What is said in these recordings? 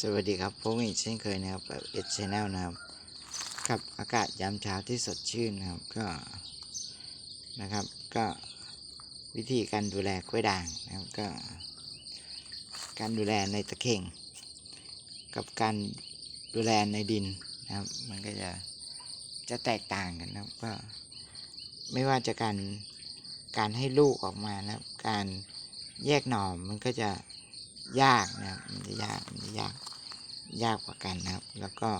สวัสดีครับพบกันอีกเช่นเคยนะครับกับเอ็ดชแนลนะครับกับอากาศยามเช้าที่สดชื่นนะครับก็นะครับก็วิธีการดูแลกล้วยด่างนะครับก็ การดูแลในตะเข่ง กับการดูแลในดินนะครับ มันก็จะจะแตกต่างกันนะครับก็ไม่ว่าจะการการให้ลูกออกมานะครับ การแยกหน่อมันก็จะ ยากนะครับมันจะยากมันจะยากยากกว่ากันนะครับ แล้วก็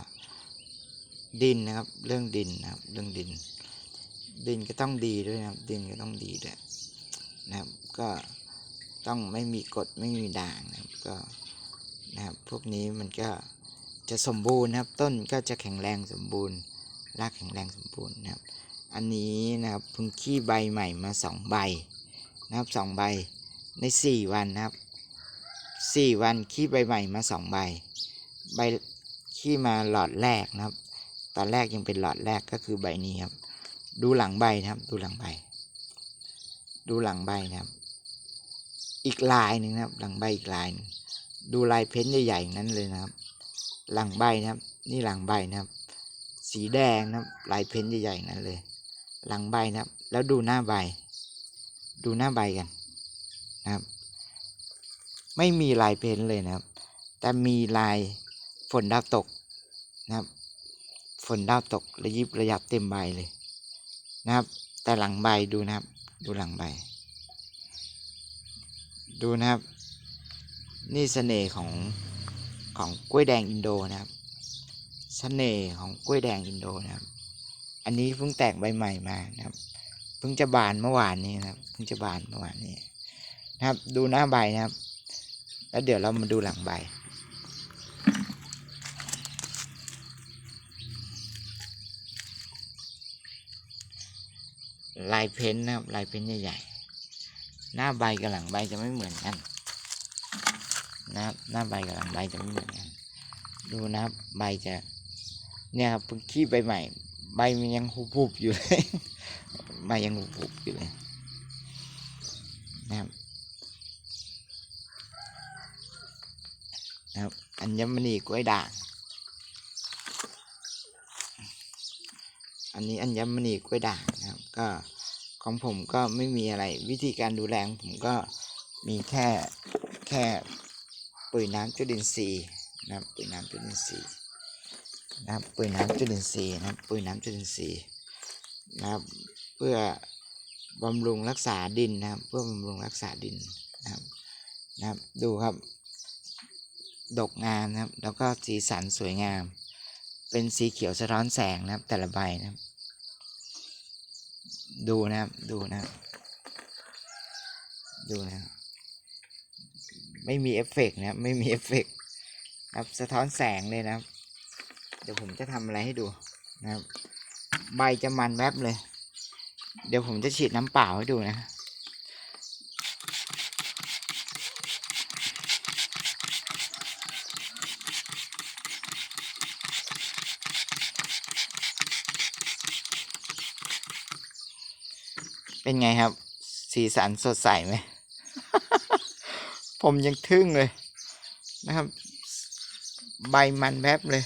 ดินนะครับ เรื่องดินนะครับ เรื่องดิน ดินก็ต้องดีด้วยนะครับ ดินก็ต้องดีด้วยนะครับ ก็ต้องไม่มีกรดไม่มีด่างนะครับก็นะครับพวกนี้มันก็จะสมบูรณ์นะครับ ต้นก็จะแข็งแรงสมบูรณ์รากแข็งแรงสมบูรณ์นะครับ อันนี้นะครับพิ่งขี้ใบใหม่มาสองใบนะครับสองใบในสี่วันนะครับ สี่วันขี้ใบใหม่มาสองใบ ใบขี้มาหลอดแรกนะครับ ตอนแรกยังเป็นหลอดแรกก็คือใบนี้ครับ ดูหลังใบนะครับ ดูหลังใบ ดูหลังใบนะครับ อีกลายหนึ่งนะครับ หลังใบอีกลายดูลายเพ้นท์ใหญ่ๆนั้นเลยนะครับ หลังใบนะครับ นี่หลังใบนะครับ สีแดงนะครับ ลายเพ้นท์ใหญ่ๆนั้นเลย หลังใบนะครับ แล้วดูหน้าใบ ดูหน้าใบกันนะครับ ไม่มีลายเพ้นเลยนะครับ แต่มีลายฝนดาวตกนะครับ ฝนดาวตกระยิบระยับเต็มใบเลยนะครับ แต่หลังใบดูนะครับ ดูหลังใบ ดูนะครับ นี่เสน่ห์ของของกล้วยแดงอินโดนะครับเสน่ห์ของกล้วยแดงอินโดนะครับ อันนี้เพิ่งแตกใบใหม่มานะครับ เพิ่งจะบานเมื่อวานนี้นะครับ เพิ่งจะบานเมื่อวานนี้นะครับ ดูหน้าใบนะครับ แล้วเดี๋ยวเรามาดูหลังใบ ลายเพ้นนะครับ ลายเพ้นใหญ่ๆ หน้าใบกับหลังใบจะไม่เหมือนกันนะครับ หน้าใบกับหลังใบจะไม่เหมือนกัน ดูนะครับ ใบจะเนี่ยครับพิ่งขี้ใบใหม่ ใบมันยังหุบๆอยู่เลย ใบยังหุบๆอยู่เลยนะครับ นะครับอัญมณีกล้วยด่าง อันนี้อัญมณีกล้วยด่างนะครับ ก็ของผมก็ไม่มีอะไร วิธีการดูแลของผมก็มีแค่แค่ปุ๋ยน้ำจุลินทรีย์นะครับปุ๋ยน้ำจุลินทรีย์นะครับปุ๋ยน้ำจุลินทรีย์นะครับปุ๋ยน้ำจุลินทรีย์นะครับเพื่อบำรุงรักษาดินนะครับ เพื่อบำรุงรักษาดินนะครับนะครับดูครับ ดกงามนะครับ แล้วก็สีสันสวยงาม เป็นสีเขียวสะท้อนแสงนะครับ แต่ละใบนะครับ ดูนะครับ ดูนะครับ ดูนะครับไม่มีเอฟเฟกต์นะครับ ไม่มีเอฟเฟกต์ครับ สะท้อนแสงเลยนะครับ เดี๋ยวผมจะทำอะไรให้ดูนะครับ ใบจะมันแวบเลย เดี๋ยวผมจะฉีดน้ำเปล่าให้ดูนะ เป็นไงครับ สีสันสดใสไหม ผมยังทึ่งเลยนะครับ ใบมันแวบเลย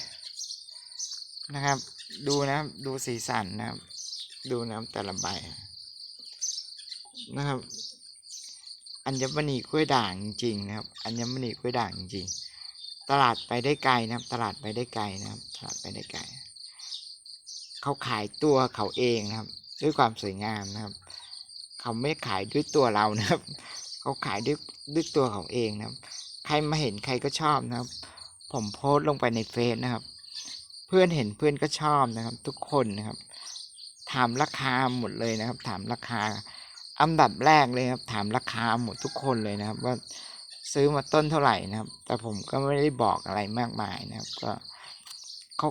นะครับ ดูนะครับดูสีสันนะครับ ดูนะครับแต่ละใบนะครับ อัญมณีกล้วยด่างจริงนะครับ อัญมณีกล้วยด่างจริงตลาดไปได้ไกลนะครับ ตลาดไปได้ไกลนะครับ ตลาดไปได้ไกล เขาขายตัวเขาเองนะครับ ด้วยความสวยงามนะครับ เขาไม่ขายด้วยตัวเรานะครับ เขาขายด้วยด้วยตัวเขาเองนะครับ ใครมาเห็นใครก็ชอบนะครับ ผมโพสต์ลงไปในเฟซนะครับ เพื่อนเห็นเพื่อนก็ชอบนะครับ ทุกคนนะครับ ถามราคาหมดเลยนะครับ ถามราคา อันดับแรกเลยครับ ถามราคาหมดทุกคนเลยนะครับ ว่าซื้อมาต้นเท่าไหร่นะครับ แต่ผมก็ไม่ได้บอกอะไรมากมายนะครับ ก็เขา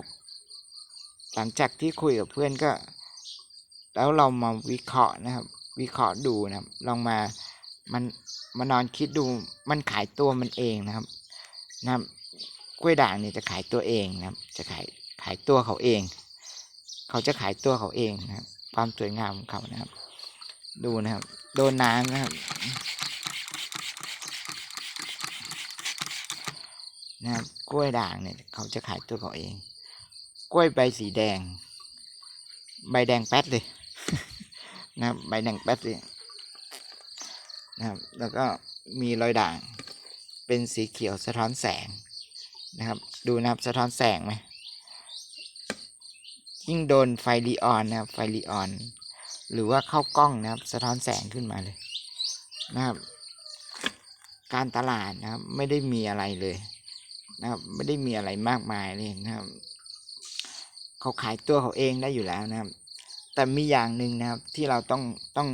หลังจากที่คุยกับเพื่อนก็ แล้วเรามาวิเคราะห์นะครับ วิเคราะห์ดูนะครับ ลองมามันมานอนคิดดูมันขายตัวมันเองนะครับนะครับกล้วยด่างเนี่ยจะขายตัวเองนะครับ จะขายขายตัวเขาเอง เขาจะขายตัวเขาเองนะครับ ความสวยงามของเขานะครับ ดูนะครับ โดนน้ำนะครับนะครับกล้วยด่างเนี่ยเขาจะขายตัวเขาเอง กล้วยใบสีแดง ใบแดงแป๊ดเลย นะครับใบแดงแป๊ดเลยนะครับแล้วก็มีรอยด่าง เป็นสีเขียวสะท้อนแสงนะครับ ดูนะครับสะท้อนแสงไหมยิ่งโดนไฟลีออนนะครับไฟลีออน หรือว่าเข้ากล้องนะครับสะท้อนแสงขึ้นมาเลยนะครับการตลาดนะครับไม่ได้มีอะไรเลยนะครับไม่ได้มีอะไรมากมายเลยนะครับ เขาขายตัวเขาเองได้อยู่แล้วนะครับ แต่มีอย่างหนึ่งนะครับ ที่เราต้องต้อง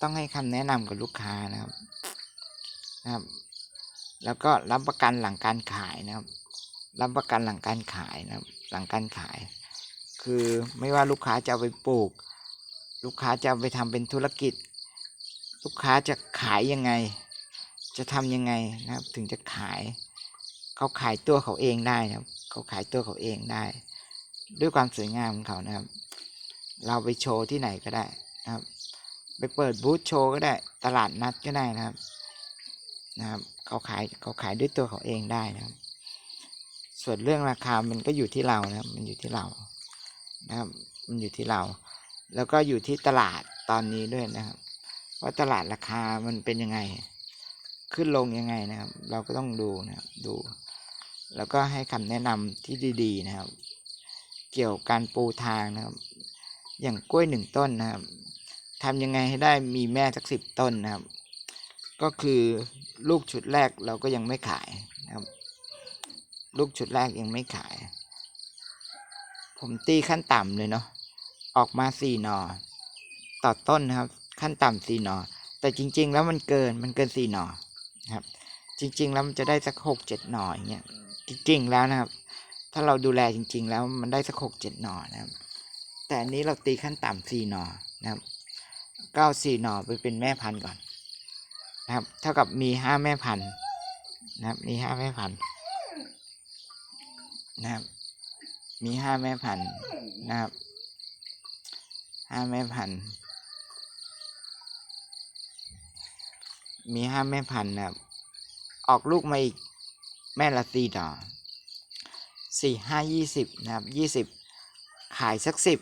ต้องให้คำแนะนำกับลูกค้านะครับนะครับ แล้วก็รับประกันหลังการขายนะครับ รับประกันหลังการขายนะครับ หลังการขาย คือไม่ว่าลูกค้าจะเอาไปปลูก ลูกค้าจะไปทำเป็นธุรกิจ ลูกค้าจะขายยังไง จะทำยังไงนะครับ ถึงจะขาย เขาขายตัวเขาเองได้นะครับ เขาขายตัวเขาเองได้ ด้วยความสวยงามของเขานะครับ เราไปโชว์ที่ไหนก็ได้นะครับ ไปเปิดบูธโชว์ก็ได้ตลาดนัดก็ได้นะครับนะครับเขาขายเขาขายด้วยตัวเขาเองได้นะครับ ส่วนเรื่องราคามันก็อยู่ที่เรานะครับ มันอยู่ที่เรานะครับ มันอยู่ที่เรา แล้วก็อยู่ที่ตลาดตอนนี้ด้วยนะครับ ว่าตลาดราคามันเป็นยังไง ขึ้นลงยังไงนะครับ เราก็ต้องดูนะครับดูแล้วก็ให้คำแนะนำที่ดี ๆ นะครับ เกี่ยวกับการปูทางนะครับ อย่างกล้วยหนึ่งต้นนะครับทำยังไงให้ได้มีแม่สักสิบต้นนะครับ ก็คือลูกชุดแรกเราก็ยังไม่ขายนะครับ ลูกชุดแรกยังไม่ขาย ผมตีขั้นต่ำเลยเนาะออกมาสี่หนอต่อต้นนะครับ ขั้นต่ำสี่หนอแต่จริง ๆ แล้วมันเกินมันเกินสี่หนอนะครับ จริง ๆ แล้วมันจะได้สักหกเจ็ดหนออย่างเงี้ยจริงๆแล้วนะครับ ถ้าเราดูแลจริง ๆ แล้วมันได้สักหกเจ็ดหนอนะครับ แต่อันนี้เราตีขั้นต่ำสี่หนอนะครับก็เอาสี่หนอไปเป็นแม่พันธุ์ก่อนนะครับ เท่ากับมีห้าแม่พันธุ์นะครับ มีห้าแม่พันธุ์นะครับ มีห้าแม่พันธุ์นะครับห้าแม่พันธุ์มีห้าแม่พันธุ์นะครับ ออกลูกมาอีกแม่ละสี่หนอสี่ห้ายี่สิบนะครับยี่สิบขายสักสิบ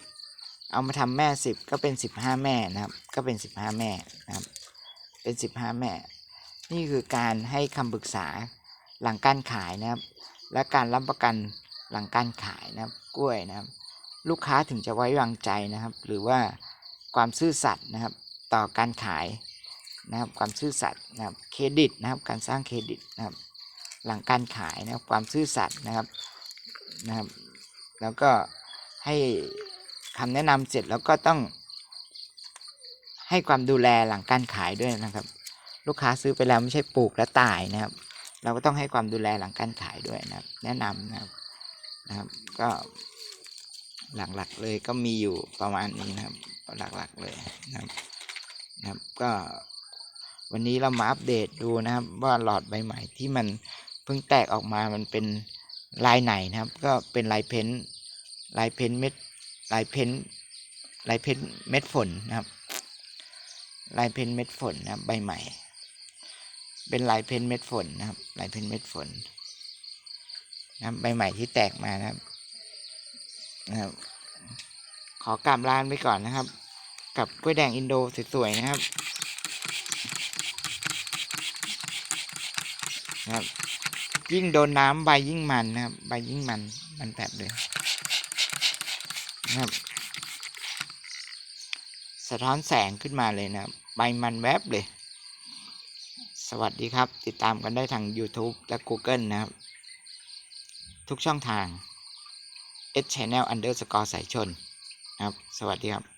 เอามาทำแม่สิบก็เป็นสิบห้าแม่นะครับ ก็เป็นสิบห้าแม่นะครับ เป็นสิบห้าแม่ นี่คือการให้คำปรึกษาหลังการขายนะครับ และการรับประกันหลังการขายนะครับ กล้วยนะครับ ลูกค้าถึงจะไว้วางใจนะครับ หรือว่าความซื่อสัตย์นะครับ ต่อการขายนะครับ ความซื่อสัตย์นะครับ เครดิตนะครับ การสร้างเครดิตนะครับ หลังการขายนะครับ ความซื่อสัตย์นะครับนะครับ แล้วก็ให้ คำแนะนำเสร็จแล้วก็ต้อง ให้ความดูแลหลังการขายด้วยนะครับ ลูกค้าซื้อไปแล้วไม่ใช่ปลูกแล้วตายนะครับ เราก็ต้องให้ความดูแลหลังการขายด้วยนะครับ แนะนำนะครับนะครับ ก็หลักๆเลยก็มีอยู่ประมาณนี้นะครับ หลักๆเลยนะครับนะครับก็วันนี้เรามาอัปเดตดูนะครับ ว่าหลอดใบใหม่ที่มันเพิ่งแตกออกมามันเป็นลายไหนนะครับ ก็เป็นลายเพ้นท์ลายเพ้นท์เม็ด ลายเพ้นลายเพ้นเม็ดฝนนะครับ ลายเพ้นเม็ดฝนนะครับใบใหม่ เป็นลายเพ้นเม็ดฝนนะครับ ลายเพ้นเม็ดฝนนะครับใบใหม่ที่แตกมานะครับนะครับ ขอกราบลานไปก่อนนะครับ กับกล้วยแดงอินโดสวยๆนะครับนะครับยิ่งโดนน้ำใบยิ่งมันนะครับ ใบยิ่งมัน มันแบบเลย นะครับ สะท้อนแสงขึ้นมาเลยนะใบมันแวบเลย สวัสดีครับ ติดตามกันได้ทาง YouTube และ Google นะครับ ทุกช่องทาง S Channel Underscore สายชนนะครับ สวัสดีครับ